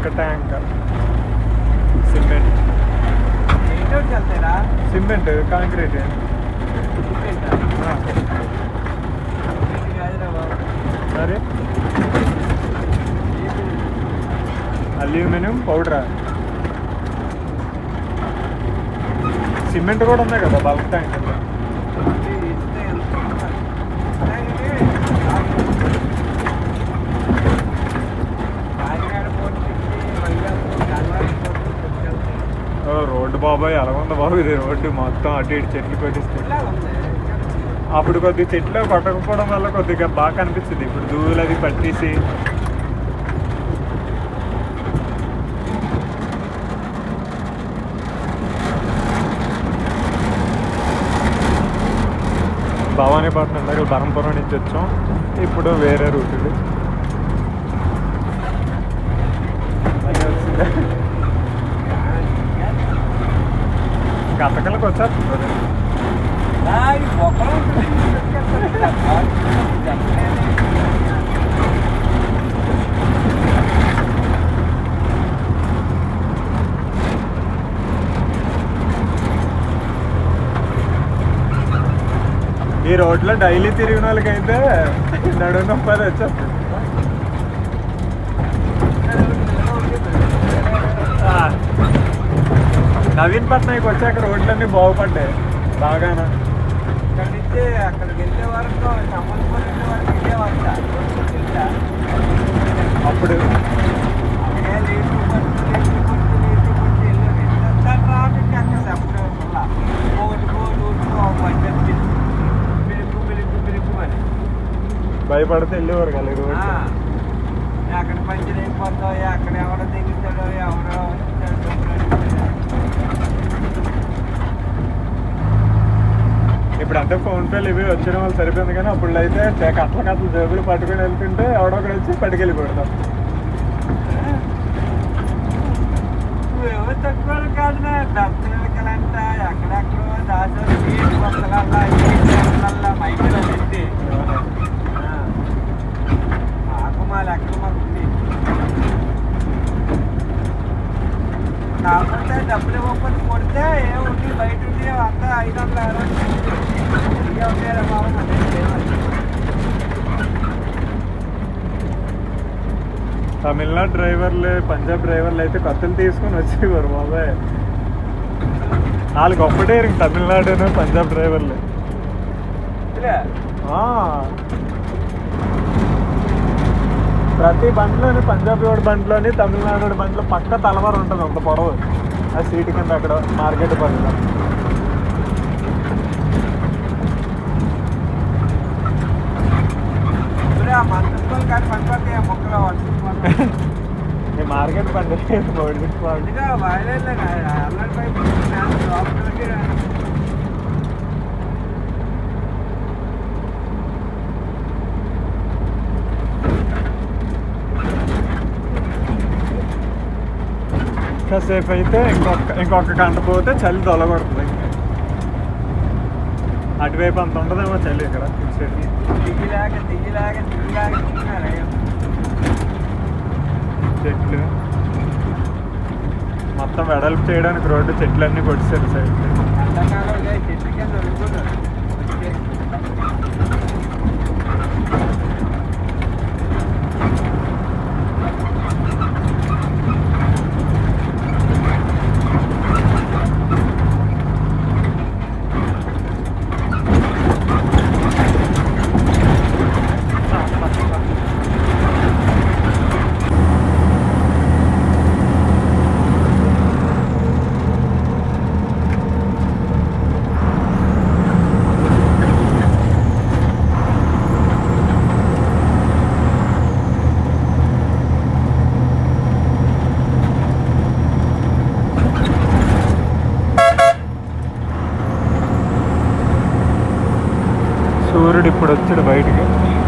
ఒక tank. Cement. Cement concrete. సరే. Aluminium పౌడరా. సిమెంట్ కూడా ఉన్నాయి కదా బల్క్ ట్యాంక్ రోడ్డు బాబాయ్ ఎలా ఉంది బాబు ఇది రోడ్డు మొత్తం అటు ఇటు చెట్లు కొట్టిస్తే అప్పుడు కొద్ది చెట్లు కొట్టకపోవడం వల్ల కొద్దిగా బాగా అనిపిస్తుంది. ఇప్పుడు దూలు అది పట్టేసి. భవానీపట్నం దగ్గర బరంపురం నుంచి వచ్చాం. ఇప్పుడు వేరే రూట్ ఇది మళ్ళీ వచ్చిందా? గతకలకు వచ్చారు ఈ రోడ్లో డైలీ తిరిగిన వాళ్ళకైతే నడు నొప్పి వచ్చేస్తుంది ఆ. నవీన్ పట్నాయక్ వచ్చాక రోడ్లన్నీ బాగుపడ్డాయి. బాగానా? ఇక్కడ నుంచి అక్కడికి వెళ్ళే వరకు సంబంధం వెళ్ళే వరకు ఇదే వస్త అప్పుడు? ట్రాఫిక్ అక్కడ అప్పుడే ఒకటి పిలుపు పిలుపు పిలుపు అని భయపడితే వెళ్ళేవారు కదా అక్కడ పంచర్ అయిపోతావు అక్కడ ఎవడో దిగుతాడో ఎవడో వస్తాడో ఇప్పుడు అంటే ఫోన్ ఇవి వచ్చిన వాళ్ళు సరిపోయింది కానీ అప్పుడు అయితే చే- కట్ల కట్టలు జేబులు పట్టుకొని వెళ్తుంటే ఎవడో ఒకడు వచ్చి పట్టుకెళ్ళి పెడతాం నువ్వేమో తక్కువ కాదు దర్శనలకంట ఎక్కడెక్కడో దాచారు నీటి బొక్కలల్లా నీళ్ళల్లా మైకులో పెట్టి. మాకు మా లెక్కలు మాకు ఉంది కాకపోతే డబ్బులు ఇవ్వకపోతే కొడితే ఏముంది? బయట ఉంది అంతా తమిళనాడు డ్రైవర్లు పంజాబ్ డ్రైవర్లు అయితే కత్తులు తీసుకొని వచ్చేవారు బాబాయ్. వాళ్ళకి ఒక్కటే ఇంక తమిళనాడును పంజాబ్ డ్రైవర్లు. ప్రతి బండ్లోని పంజాబ్ రోడ్ బండ్లోని తమిళనాడు బండ్లో పక్క తలవారు ఉంటుంది అంత పొడవు. ఆ సీటు కింద అక్కడ మార్కెట్ పక్కన ఇప్పుడే ఆ మంత్రులు కానీ పనిపడితే ఆ మొక్కలు పట్టుకుంటున్నాను ఈ మార్కెట్ బండి రోడ్డు అందుకే వాయిదాలే అల్లరి పైపు లోపలికి కాసేపు అయితే ఇంకొక ఇంకొక గంట పోతే చలి తొలగొడుతుంది ఇంకా అటువైపు అంత ఉండదేమో చలి ఇక్కడ చెట్లు. మొత్తం వెడల్పు చేయడానికి రోడ్డు చెట్లన్నీ కొట్టేశారు సైడ్ చెట్టు కింద ఇప్పుడు వచ్చాడు బయటికి.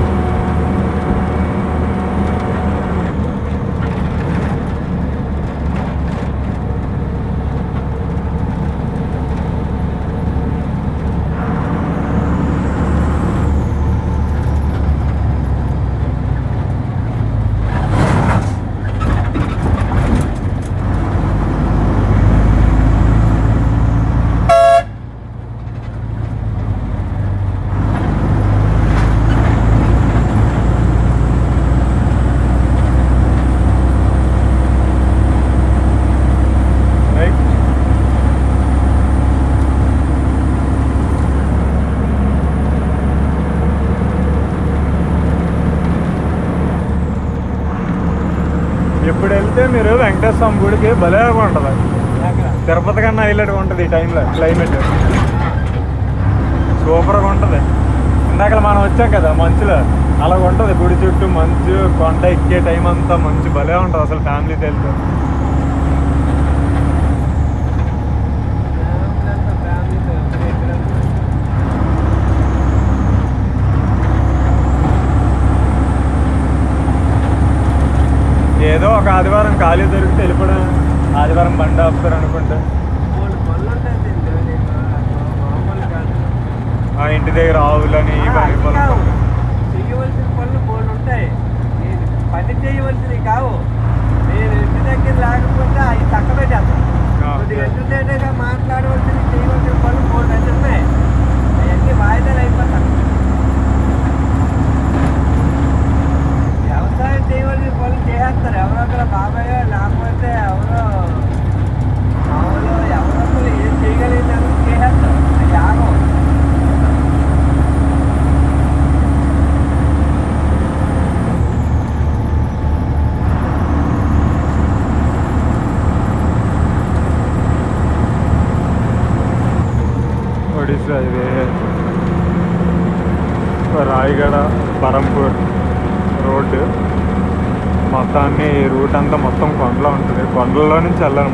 స్వామి గుడికి భలే ఉంటుంది. అక్కడ తిరుపతి కన్నా హైలైట్గా ఉంటుంది ఈ టైంలో క్లైమేట్ సూపర్గా ఉంటుంది. ఇందాక మనం వచ్చాం కదా మంచులో. అలా ఉంటుంది గుడి చుట్టూ మంచు కొండ ఎక్కే టైం అంతా మంచు భలే ఉంటుంది అసలు ఫ్యామిలీతో వెళ్తే ఫ్యామిలీతో ఫ్యామిలీతో ఎక్కడ ఏదో ఒక ఆదివారం ఖాళీ దొరికితే వెళ్ళిపోవడం ఆదివారం బండి ఆపుతారు అనుకుంటే ఆ ఇంటి దగ్గర ఆవులని పని. కావు. చేయవలసిన పనులు మూడు ఉంటాయి నేను పని చేయవలసినవి కావు నేను ఇంటి దగ్గర లేకపోతే అవి తక్కువ చేస్తాను కొద్దిగా. ఎంటర్టైన్గా మాట్లాడవలసినవి చేయవలసిన పనులు అయితే ఉన్నాయి అవన్నీ వాయిదాలు అయిపోతాయి వ్యవసాయం చేయవలసిన పనులు చేస్తారు ఎవరో ఒకరు బాబాయ్ లేకపోతే ఎవరో మామూలు ఎవరో ఒకరు ఏం చేయగలిగినారు చేసేస్తారు అది ఆగం ఒడిశా ఇది రాయగడ పరంపూర్ రోడ్డు మొత్తాన్ని ఈ రూట్ అంతా మొత్తం కొండలో ఉంటుంది నుంచి వెళ్ళాలి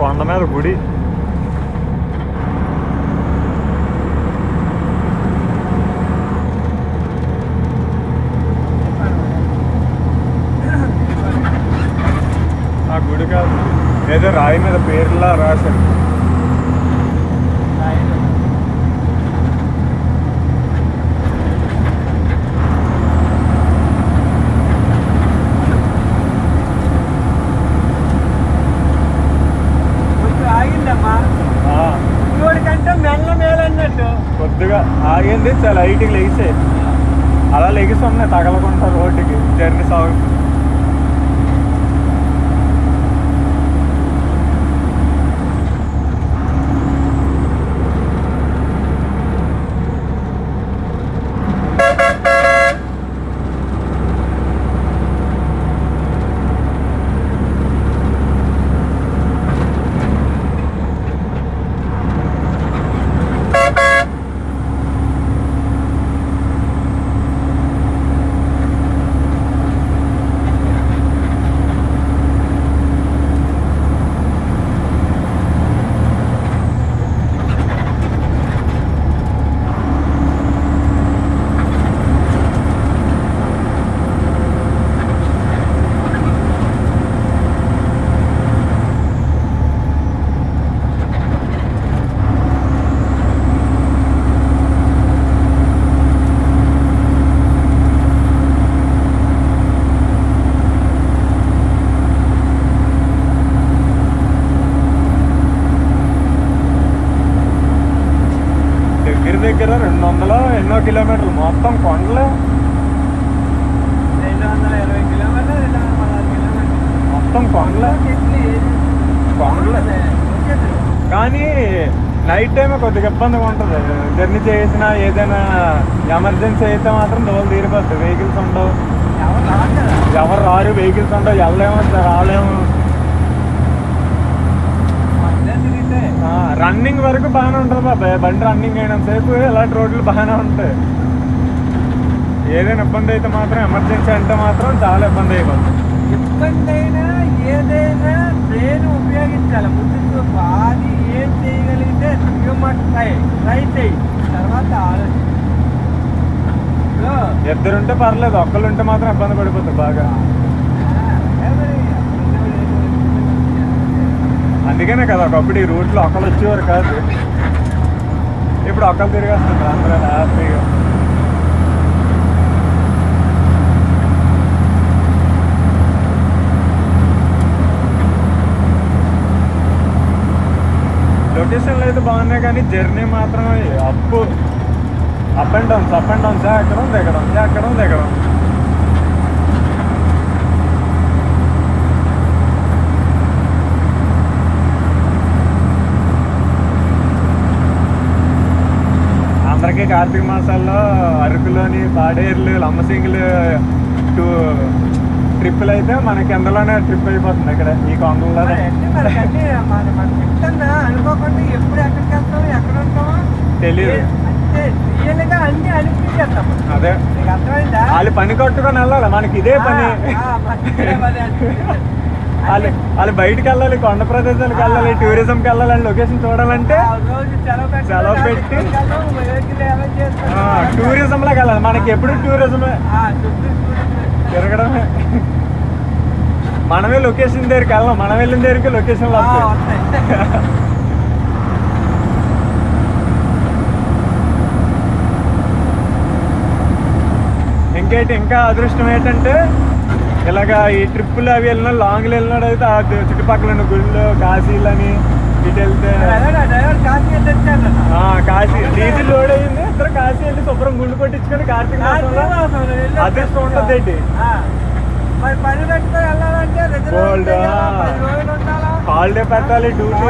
ഇപ്പോൾ കൂടി. ആ ഗുഡുക്കാർ ഏത് റായ്മയുടെ പേരുള്ള റാഷൻ లైట్గా లెగిసే. అలా లెగిసి తగలకుండా రోడ్డుకి జర్నీ సాగుతుంది దగ్గర రెండు వందల ఎన్నో కిలోమీటర్లు. మొత్తం కొండలే? రెండు వందల ఇరవై కిలోమీటర్లు రెండు వందల పదహారు కిలోమీటర్లు. మొత్తం కొండలే? కొండలే. కానీ నైట్ టైం కొద్దిగా ఇబ్బందిగా ఉంటుంది. జర్నీ చేసినా ఏదైనా ఎమర్జెన్సీ అయితే మాత్రం దోలు తీరిపోతుంది వెహికల్స్ ఉండవు. ఎవరు రారు వెహికల్స్ ఉండవు. వెళ్ళలేము రాలేము. రన్నింగ్ వరకు బాగానే ఉంటుంది బాబాయ్ బండి రన్నింగ్ అయినంత సేపు ఇలాంటి రోడ్లు బాగానే ఉంటాయి. ఏదైనా ఇబ్బంది అయితే మాత్రం ఎమర్జెన్సీ అంటే మాత్రం చాలా ఇబ్బంది అయిపోతుంది. ఇబ్బంది అయినా ఏదైనా బ్రెయిన్ ఉపయోగించాలి. ముందు అది ఏం చేయగలిగితే ట్రై ట్రై చేయి. తర్వాత ఆలోచన ఇద్దరుంటే పర్లేదు. ఒక్కరుంటే మాత్రం ఇబ్బంది పడిపోతుంది బాగా ఆ, అదే మరి, అందుకనే కదా ఒకప్పుడు ఈ రూట్లో ఒకళ్ళు వచ్చేవారు కాదు. ఇప్పుడు ఒకళ్ళు తిరిగేస్తుంది అందరూ హ్యాపీగా లొకేషన్లు అయితే బాగున్నాయి కానీ జర్నీ మాత్రం అప్పు. Up and downs up and downs ఎక్కడం దిగడం ఎక్కడం ఉంది? అందరికీ కార్తీక మాసాల్లో అరకులోని పాడేరులు లంబసింగులు టూ ట్రిప్పులు అయితే మనకి ఎండలోనే ట్రిప్ అయిపోతుంది ఇక్కడ ఈ కొండల్లో అనుకోకుండా. ఎప్పుడు ఎక్కడికి వెళ్తాం ఎక్కడ ఉంటామో. అనిపించేస్తాం అదే. వాళ్ళు పని కట్టుకొని వెళ్ళాలి. మనకి ఇదే పని. వాళ్ళు వాళ్ళు బయటికి వెళ్ళాలి కొండ ప్రదేశాలకు వెళ్ళాలి టూరిజంకి వెళ్ళాలని లొకేషన్ చూడాలంటే సెలవు పెట్టి. టూరిజం లాగా వెళ్ళాలి మనకి ఎప్పుడు టూరిజమే. తిరగడమే మనమే లొకేషన్ దగ్గరికి వెళ్ళాం మనం వెళ్ళిన దగ్గరికి లొకేషన్ వస్తాయి. ఇంకేంటి ఇంకా అదృష్టం ఏంటంటే ఇలాగా ఈ ట్రిప్పులు అవి వెళ్ళిన లాంగ్లు వెళ్ళినాడు అయితే ఆ చుట్టుపక్కల ఉన్న గుళ్ళు కాశీలని ఇటు వెళ్తే కాశీ డీజిల్ లోడ్ అయింది ఇద్దరు కాశీ వెళ్ళి శుభ్రం గుండు కొట్టించుకొని కార్తీక. అదృష్టం ఉంటుంది ఏంటి? హాలిడే పెట్టాలి డ్యూటీ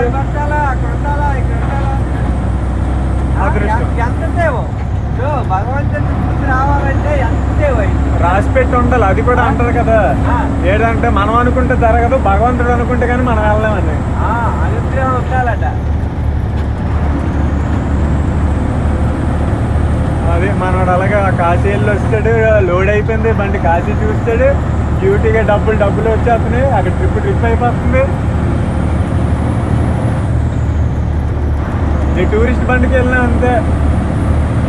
అదృష్టం. ఎంత- భగవంతుని రావాలంటే ఎంత సేవ అయింది రాసి పెట్టి ఉండాలి. అది కూడా అంటారు కదా. ఆ. ఏంటంటే మనం అనుకుంటే జరగదు భగవంతుడు అనుకుంటే కానీ మనం వెళ్ళలేమని అనుగ్రహం ఉండాలట. అది మనోడు అలాగా కాశీ వెళ్ళి వస్తాడు లోడ్ అయిపోయింది బండి కాశీ చూస్తాడు డ్యూటీగా డబ్బులు డబ్బులు వచ్చేస్తున్నాయి అక్కడ ట్రిప్ ట్రిప్ అయిపోతుంది. ఈ టూరిస్ట్ బండికి వెళ్ళినా అంతే.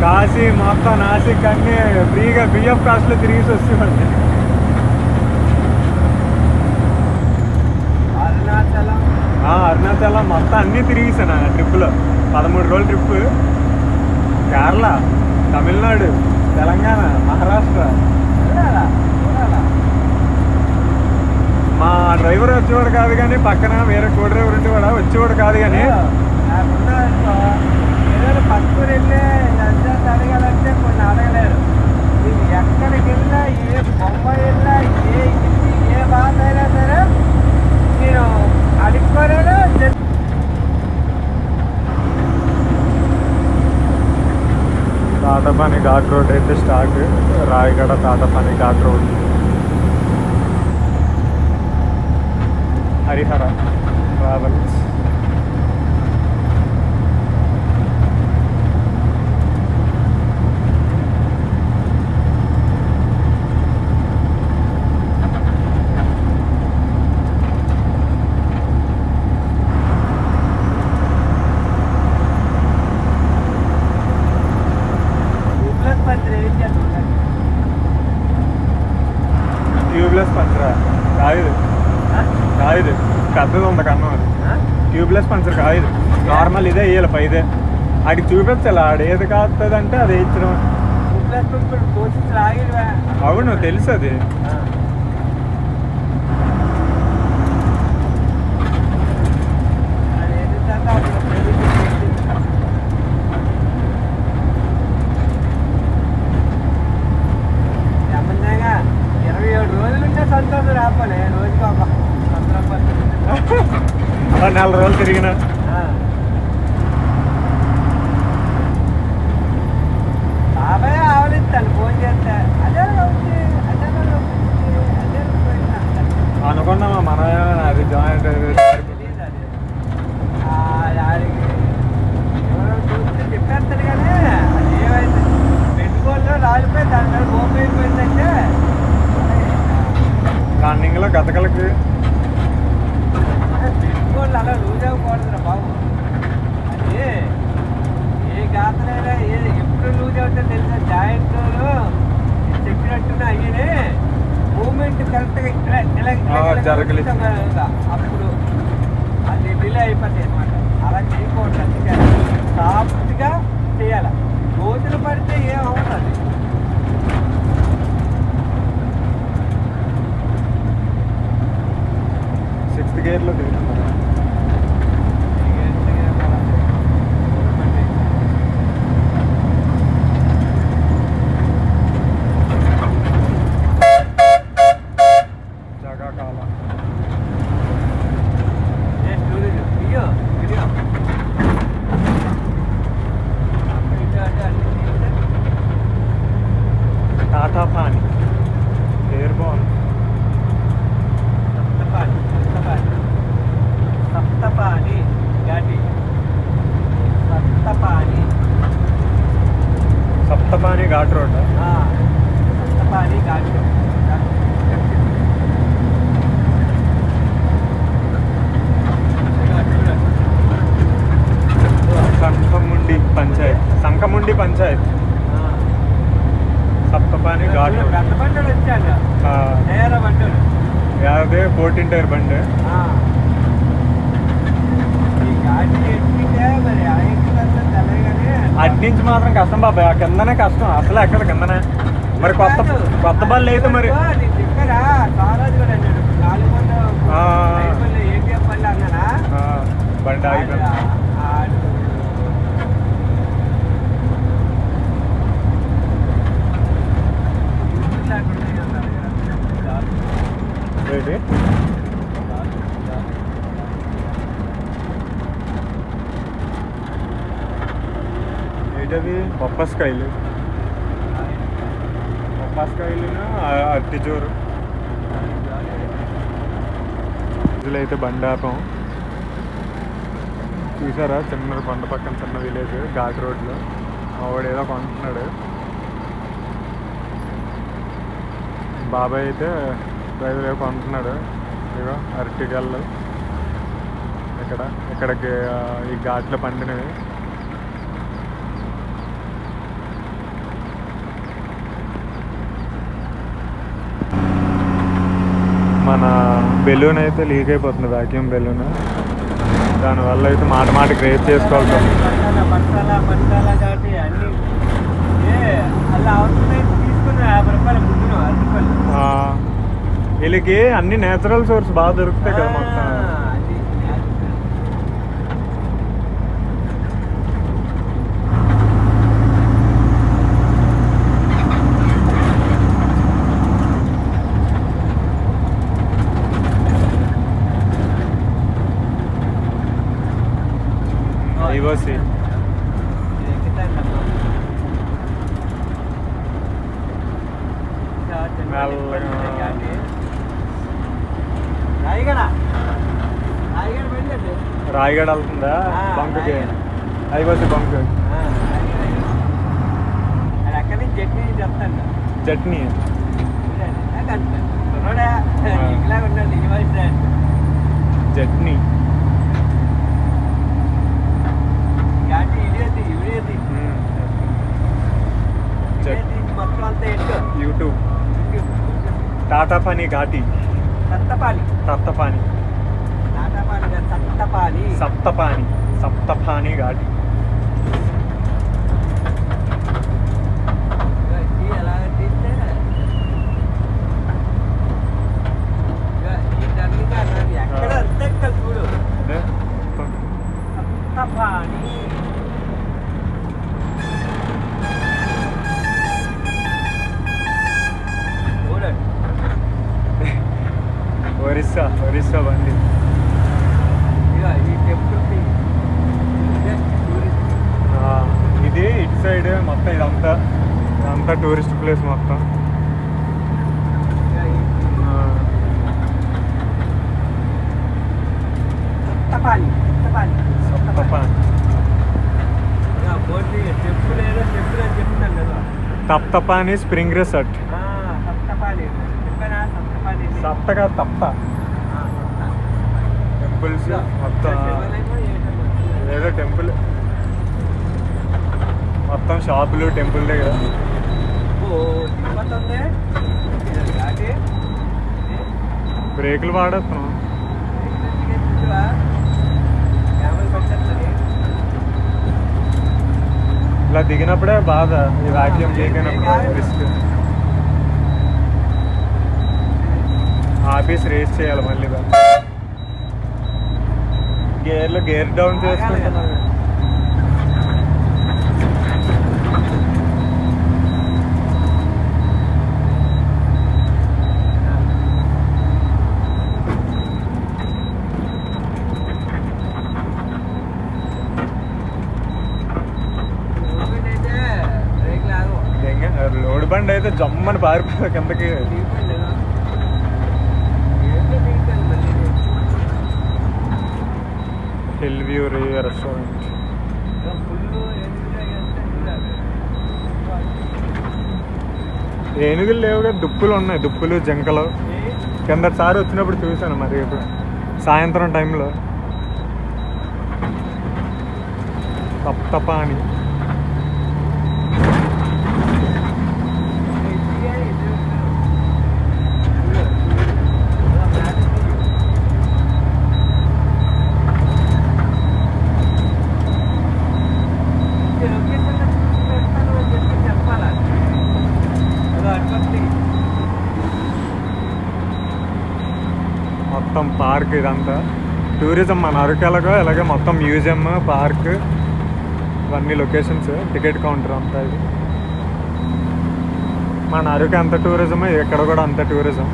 కాశీ మొత్తం నాసిక్ అన్ని ఫ్రీగా బిఎఫ్ కాస్ట్లో తిరిగి వస్తుంది అరుణాచలం. మొత్తం అన్నీ తిరిగేసాను ఆ ట్రిప్లో పదమూడు రోజుల ట్రిప్ కేరళ తమిళనాడు తెలంగాణ మహారాష్ట్ర. మా డ్రైవర్ వచ్చేవాడు కాదు కానీ పక్కన వేరే కో డ్రైవర్ ఉండేవాడు? వచ్చేవాడు కాదు కానీ ఏదైనా పక్కూరు వెళ్ళి లంచాలు అడగాలంటే కొన్ని అడగలేరు నేను ఎక్కడికి వెళ్ళినా ఏ బొంబాయి వెళ్ళినా ఏ హిందీ ఏ భాష అయినా సరే నేను అడుక్కోలేను జస్ట్ తాటపని ఘాట్ రోడ్ అయితే start Rayagada Tatapani ghat road Harihara travels plus puncture ఏం చేస్తున్నారు ట్యూబ్లెస్ పంచరా కాదు కాదు పెద్దది ఉంది కన్నం అది ట్యూబ్లెస్ పంచర్ కాదు నార్మల్ ఇదే వేయాలి పైదే ఆడికి చూపించాలి ఆడ ఏది కాస్తుంది అంటే అది వేయించడం అవును తెలుసు అది ఏంటంటే అప్పుడు పెళ్ళి ఎమ్మెల్యేగా ఇరవై ఏడు రోజులు ఉంటే సంతోషం రాపలే రోజుకి ఒక వంద రూపాయలు అలా నెల రోజులు తిరిగిన. బాబాయ్ ఆవలిస్తాను ఫోన్ చేస్తే మన అది జాయింట్ చెప్పేస్తాడు కానీ అది ఏమైంది? పెట్టుకోళ్ళు రాలిపోయి దాని మీద అయిపోయిందంటే రన్నింగ్లో గతకలకి పెట్టుకోళ్ళు అలా లూజ్ అవ్వకూడదురా బాబు. అది ఏ గాతలైనా ఏ ఎప్పుడు లూజ్ అవుతుందో తెలుసా? జాయింట్లు చెప్పినట్టున్నా అయ్యనే. మూమెంట్ కరెక్ట్గా ఇలా జరగలేదు. అప్పుడు అది డిలే అయిపోతాయి అనమాట అలా చేయకూడదు అందుకే సాఫ్ట్గా చేయాలి. రోజులు పడితే ఏం అవ్వదు అది. సిక్స్త్ గేర్లో దిగుతున్నారు జగా కాల టాటా పాని పేరు బాగుంది సప్తపాణి ఘాటి సప్తపాణి సప్తపాని ఘాట్ రోడ్ ఆ, సప్తపాణి ఘాటి సంకముండి పంచాయత్ సంకముండి పంచాయత్ సప్తపాని ఘాట్ రోడ్ పెద్ద బండలు వచ్చాడు ఆ, నేర బండలు యాదే ఫోర్టీన్ టైర్ బండి. అటు నుంచి మాత్రం కష్టం బాబాయ్. ఆ కిందనే కష్టం. అసలు ఎక్కడ కిందనే. మరి కొత్త కొత్త బళ్ళు అయితే మరి నీ దగ్గర కారాజు కూడా అన్నాడు నాలుగు పళ్ళు ఆ. ఐదు పళ్ళు ఏటీఎం పళ్ళు అన్నానా ఆ, బండి ఆగిపోయింది ఆడు- ఆడు యూట్యూబ్ లేకుండా అన్నారు కదా. ఏంటి ఏంటవి బొప్పస్కాయలు బొప్పస్కాయలు అట్టిచూరు ఇదిలో అయితే బండాపం చూసారా? చిన్న కొండ పక్కన చిన్న విలేజ్ ఘాట్ రోడ్లో. ఆవిడ ఏదో కొంటున్నాడు. బాబాయ్ అయితే డ్రైవర్ ఏదో కొంటున్నాడు ఇగో అరటిగల్లు ఇక్కడ ఇక్కడికి ఈ ఘాట్లో పండినవి. మన బెలూన్ అయితే లీక్ అయిపోతుంది వ్యాక్యూమ్ బెలూన్. దానివల్ల అయితే మాట మాటకి రేట్ చేసుకోవాల్సి వస్తుంది. వీళ్ళకి అన్ని నేచురల్ సోర్స్ బాగా దొరుకుతాయి కదా మొత్తం మెల్లగా. కానీ. రాయిగడ వెళ్తుందా? బంకుకి. IOC bunk. అక్కడి నుంచి చట్నీ చెప్తాను. చట్నీ చట్నీ టాటా పని ఘాటి సత్తపాలి తత్తపాని నాటపాలి కాదు, సత్తపాలి సప్తపాని సప్తపాని ఘాటి ఇగో టీ ఎలా తీస్తే ఇగో ఈ దండిగా అన్నది ఎక్కడ అంతే చూడు అదే సత్తపాని చూడండి ఒరిస్సా ఒరిస్సా బండి ఇక ఈ టెంపుల్ ఇదే టూరిస్ట్ ఆ, ఇది ఇటు సైడ్ మొత్తం ఇదంతా ఇదంతా టూరిస్ట్ ప్లేస్ మొత్తం ఇక ఈ ఆ, సత్తపాలి సత్తపాలి సప్తపాని ఇక బోర్డు టెంపుల్ ఏదో టెంపుల్ అని చెప్తున్నాను కదా తప్తపాని స్ప్రింగ్ రిసార్ట్. సప్తగా తప్త. టెంపుల్స్ మొత్తం. ఏదో టెంపుల్. మొత్తం షాపులు టెంపుల్ దగ్గర. బ్రేకులు వాడేస్తున్నాం. ఇలా దిగినప్పుడే బాధ ఈ వాక్యూమ్ చేయకపోయినప్పుడు రిస్క్ ఆఫీస్ రేస్ చేయాలి మళ్ళీ గేర్లు గేర్ డౌన్ చేసుకుంటున్నాను మూమెంట్ అయితే బ్రేక్ లాగు. ఎంగ- లోడ్ బండి అయితే జమ్మని పారిపోతుంది కిందకి హిల్ వ్యూ రే రెస్టారెంట్. ఏనుగులు లేవు కదా దుప్పులు ఉన్నాయి దుప్పులు జింకలు. ఏ? కిందసారి వచ్చినప్పుడు చూశాను మరి ఇప్పుడు సాయంత్రం టైంలో. తప్ప అని మొత్తం పార్క్ ఇదంతా. టూరిజం మన అరకెలగా అలాగే మొత్తం మ్యూజియం పార్క్ ఇవన్నీ లొకేషన్స్ టికెట్ కౌంటర్ అంతా ఇది. మన అరకు అంత టూరిజం ఇక్కడ కూడా అంత టూరిజం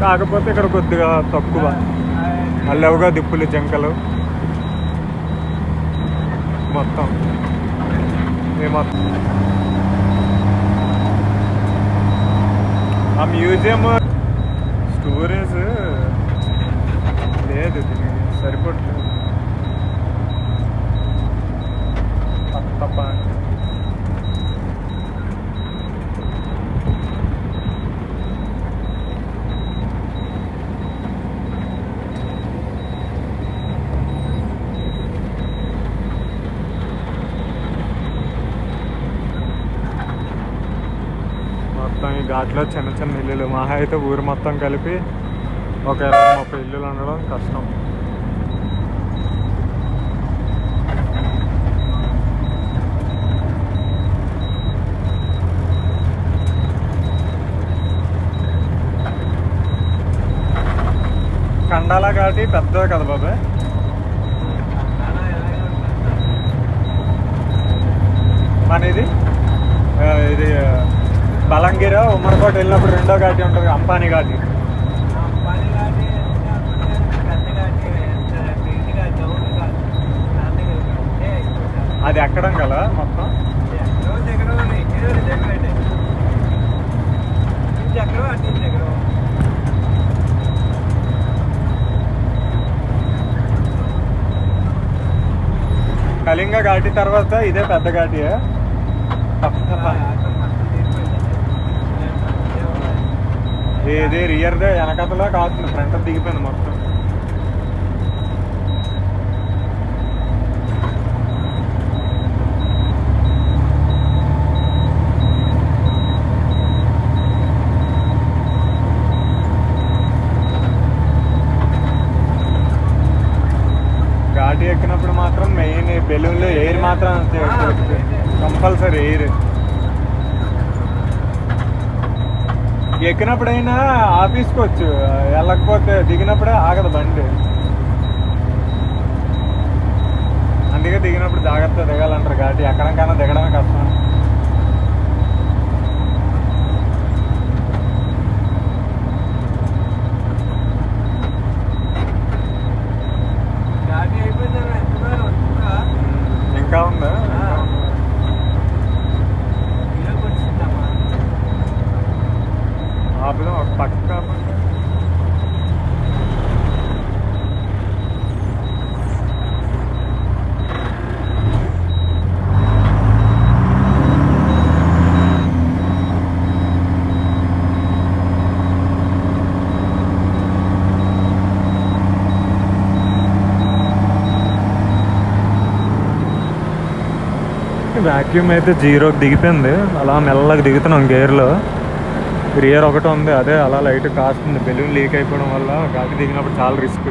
కాకపోతే ఇక్కడ కొద్దిగా తక్కువ. అల్లవుగా దిప్పులు జంకలు. మొత్తం. ఏ మొత్తం. ఆ మ్యూజియం స్టోరేజ్ లేదు సరిపోవట్లేదు తప్ప మొత్తం ఈ ఘాట్లో చిన్న చిన్న ఇల్లులు మహా అయితే ఊరు మొత్తం కలిపి ఒక ఇరవై ముప్పై ఇల్లులు ఉండడం కష్టం. కండాల కాబట్టి పెద్దదే కదా బాబాయ్ మన ఇది ఇది బలంగిర ఉమ్మడికోట వెళ్ళినప్పుడు రెండో ఘాటి ఉంటుంది అంపానీ ఘాటి. అది ఎక్కడం కదా మొత్తం? ఎక్కడో కళింగ ఘాటి తర్వాత ఇదే పెద్ద ఘాటి ఆ, ఇదే రియర్దే వెనకతలో కాస్తుంది ఫ్రంట్ దిగిపోయింది మొత్తం ఘాటి ఎక్కినప్పుడు మాత్రం మెయిన్ బెలూన్లో ఎయిర్ మాత్రం కంపల్సరీ ఎయిర్. ఎక్కినప్పుడైనా ఆఫీస్కోవచ్చు వెళ్ళకపోతే దిగినప్పుడే ఆగదు బండి. అందుకే దిగినప్పుడు జాగ్రత్త దిగాలంటారు ఘాటి ఎక్కడం కన్నా దిగడమే కష్టం గాడి అయిపోయిందన్న ఎంత దూరం వచ్చిందా? ఇంకా ఉందా ఇంకా ఉందా? ఇలాగ వచ్చిందమ్మా. ఆపుదాం ఒక పక్క కాకుండా వ్యాక్యూమ్ అయితే జీరోకి దిగిపోయింది. అలా మెల్లగా దిగుతున్నాం గేర్లో రియర్ ఒకటి ఉంది. అదే అలా లైట్ కాస్తుంది. బెలూన్ లీక్ అయిపోవడం వల్ల గాలి దిగినప్పుడు చాలా రిస్క్